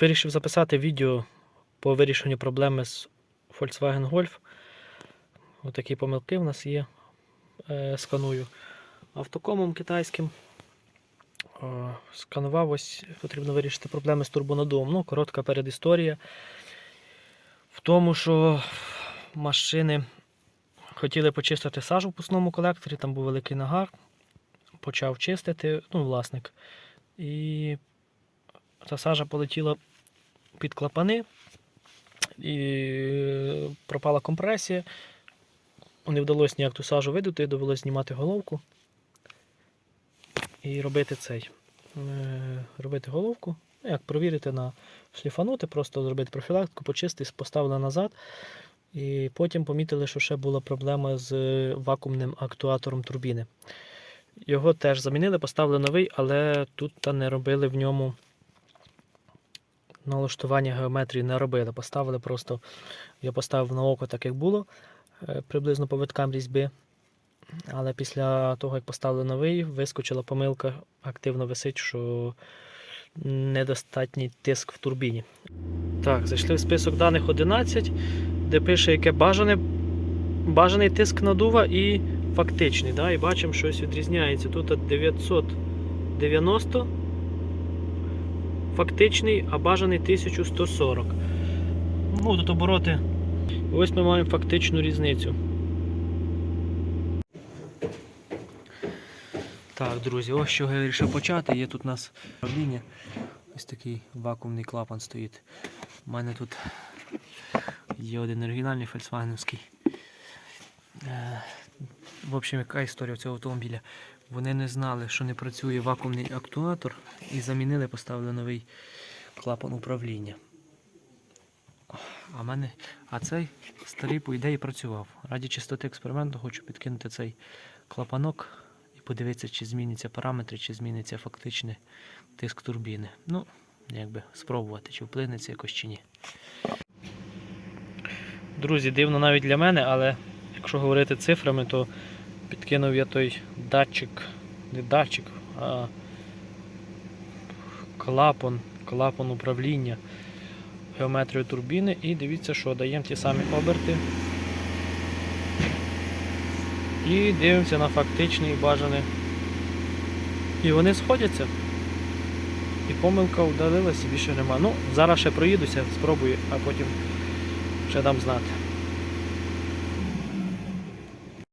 Вирішив записати відео по вирішенню проблеми з Volkswagen Golf. Отакі помилки в нас є. Е, сканую автокомом китайським. Е, сканував ось, потрібно вирішити проблеми з турбонаддувом. Ну, коротка передісторія. В тому, що машини хотіли почистити сажу в пусному колекторі, там був великий нагар. Почав чистити, ну, власник. І та сажа полетіла під клапани, і пропала компресія. Не вдалося ніяк ту сажу видути, довелося знімати головку і робити цей. е, Робити головку. Ну, Як провірити на шліфанути, просто зробити профілактику, почистити, поставили назад. І потім помітили, що ще була проблема з вакуумним актуатором турбіни. Його теж замінили, поставили новий, але тут та не робили в ньому налаштування геометрії не робили. Поставили просто, я поставив на око так, як було, е, приблизно по виткам різьби. Але після того, як поставили новий, вискочила помилка, активно висить, що недостатній тиск в турбіні. Так, зайшли в список даних 11, де пише, яке бажане, бажаний тиск надува і фактичний. Да? І бачимо, щось відрізняється. Тут 990 фактичний, а бажаний 1140. Ну, тут обороти. Ось ми маємо фактичну різницю. Так, друзі, ось що я вирішив почати. Є тут у нас управління. Ось такий вакуумний клапан стоїть. У мене тут є один оригінальний фольксвагеновський. Е, В общем, яка історія цього автомобіля? Вони не знали, що не працює вакуумний актуатор і замінили, поставили новий клапан управління. А, мене, а цей старий, по ідеї, працював. Раді чистоти експерименту хочу підкинути цей клапанок і подивитися, чи зміняться параметри, чи зміниться фактичний тиск турбіни. Ну, якби спробувати, чи вплине це якось чи ні. Друзі, дивно навіть для мене, але якщо говорити цифрами, то підкинув я той датчик, не датчик, а клапан, клапан управління геометрію турбіни і дивіться, що даємо ті самі оберти. І дивимося на фактичний бажаний. І вони сходяться. І помилка вдалилася, більше нема. Ну, зараз ще проїдуся, спробую, а потім ще дам знати.